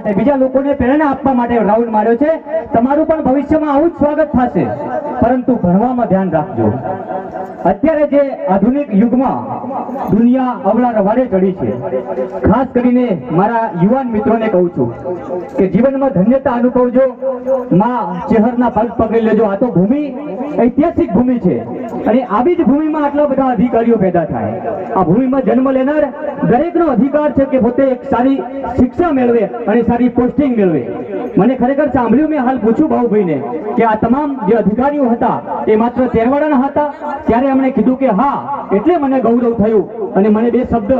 માટે, બીજા લોકોને પ્રેરણા આપવા માટે રાઉન્ડ માર્યો છે. તમારું પણ ભવિષ્યમાં આવું જ સ્વાગત થશે. પરંતુ ભણવામાં ધ્યાન રાખજો. અત્યારે જે આધુનિક યુગમાં દુનિયા અવળા રવાડે ચડી છે, ખાસ કરીને મારા યુવાન મિત્રોને કહું છું કે જીવનમાં ધન્યતા અનુભવજો. માં ચેહરના પગ પકડી લેજો. આ તો ભૂમિ, ઐતિહાસિક ભૂમિ છે. અને આવી જ ભૂમિમાં આટલા બધા અધિકારીઓ પેદા થાય. આ ભૂમિમાં જન્મ લેનાર દરેકનો અધિકાર છે કે પોતે એક સારી શિક્ષા મેળવે અને સારી પોસ્ટિંગ મેળવે. મને ખરેખર સાંભળ્યું, મેં હાલ પૂછ્યું ભાઉભાઈને કે આ તમામ જે અધિકારીઓ હતા, એ માત્ર તેરવાડાના હતા? ત્યારે એમણે કીધું કે હા, એટલે મને ગૌરવ થયું અને મને બે શબ્દ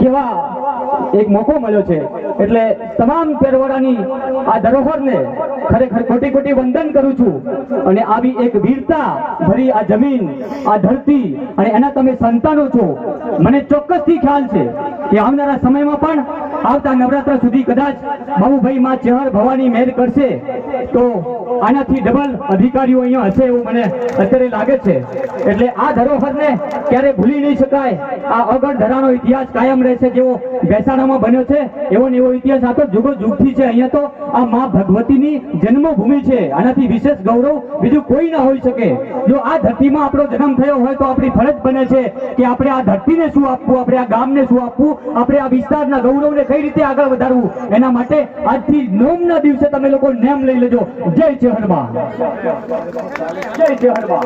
કેવા એક મોકો મળ્યો છે. એટલે તમામ તેરવાડાની આ ધરોહરને ખરેખર કોટી કોટી વંદન કરું છું. અને આવી એક વીરતા ભરી આ જમીન, આ ધરતી અને એના તમે સંતાનો છો. મને ચોક્કસથી ખ્યાલ છે કે આવનારા સમયમાં પણ આવતા નવરાત્ર સુધી કદાચ બાબુભાઈ માં ચેહર ભવાની મેર કરશે. તો આનાથી ડબલ અધિકારીઓ અહીંયા હશે એવું મને અત્યારે લાગે છે. એટલે આ ધરોહરને ક્યારે ભૂલી નહીં શકાય. આ અગણ ધરાનો ઇતિહાસ કાયમ રહેશે જેવો મહેસાણામાં બન્યો છે. એવો ને એવો ઇતિહાસ આ તો જુગો જુગથી છે. અહીંયા તો આ માં ભગવતીની જન્મભૂમિ છે. આનાથી વિશેષ ગૌરવ બીજું કોઈ ના હોઈ શકે. જો આ ધરતીમાં આપણો જન્મ થયો હોય તો આપણી ફરજ બને છે કે આપણે આ ધરતીને શું આપવું, આપણે આ ગામને શું આપવું, આપણે આ વિસ્તારના ગૌરવને કઈ રીતે આગળ વધારવું? એના માટે આજથી નોમના દિવસે તમે લોકો નેમ લઈ લેજો. જય ચેહરબા જય ચેહરબા